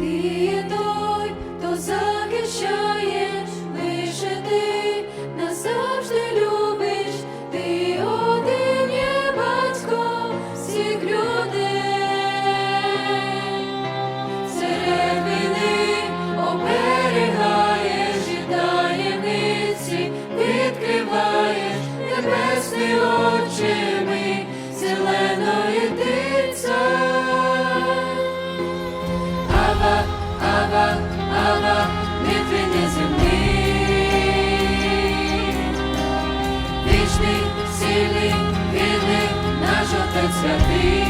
Ти той, хто захищаєш, святий.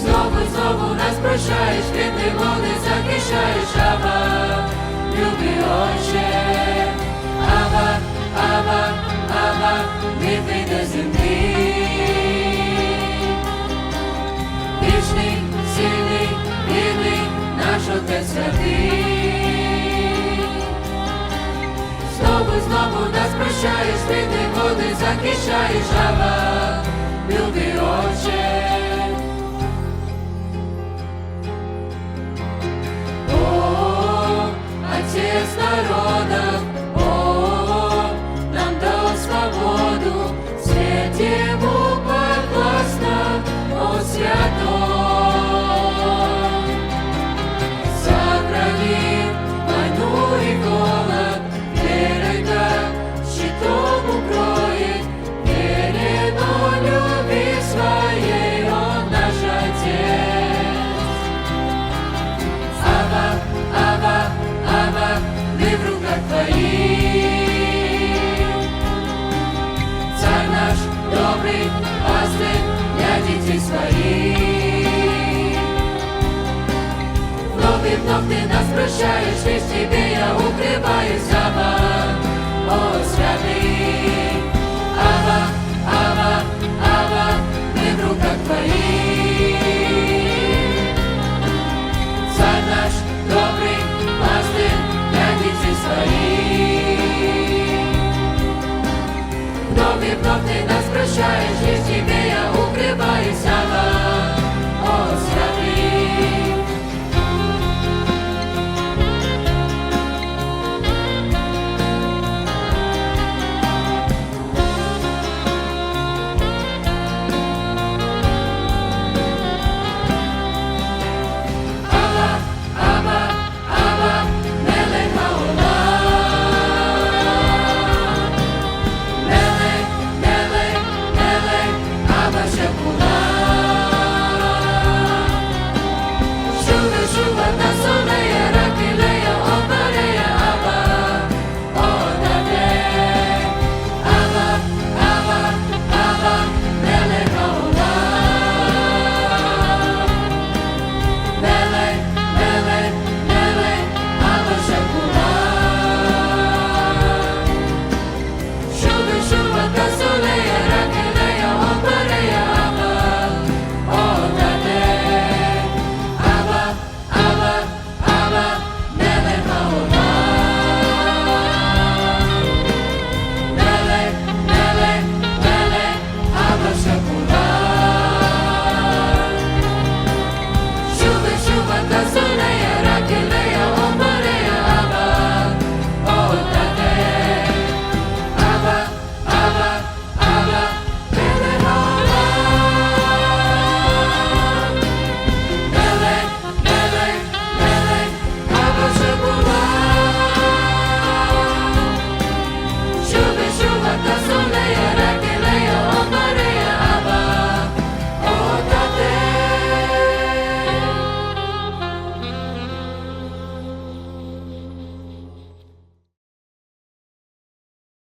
Знову, знову нас прощаєш, квіти води захищаєш, Ава, любий Отче, Ава, Ава, Ава, мій твій неземний. Вічний, сильний, вірний, наш отець святий. Знову, знову нас прощаєш, квіти води захищаєш, добрый, пастырь для детей своих. Вновь ты нас прощаешь, весь тебе я укрываюсь, Ава, о, святый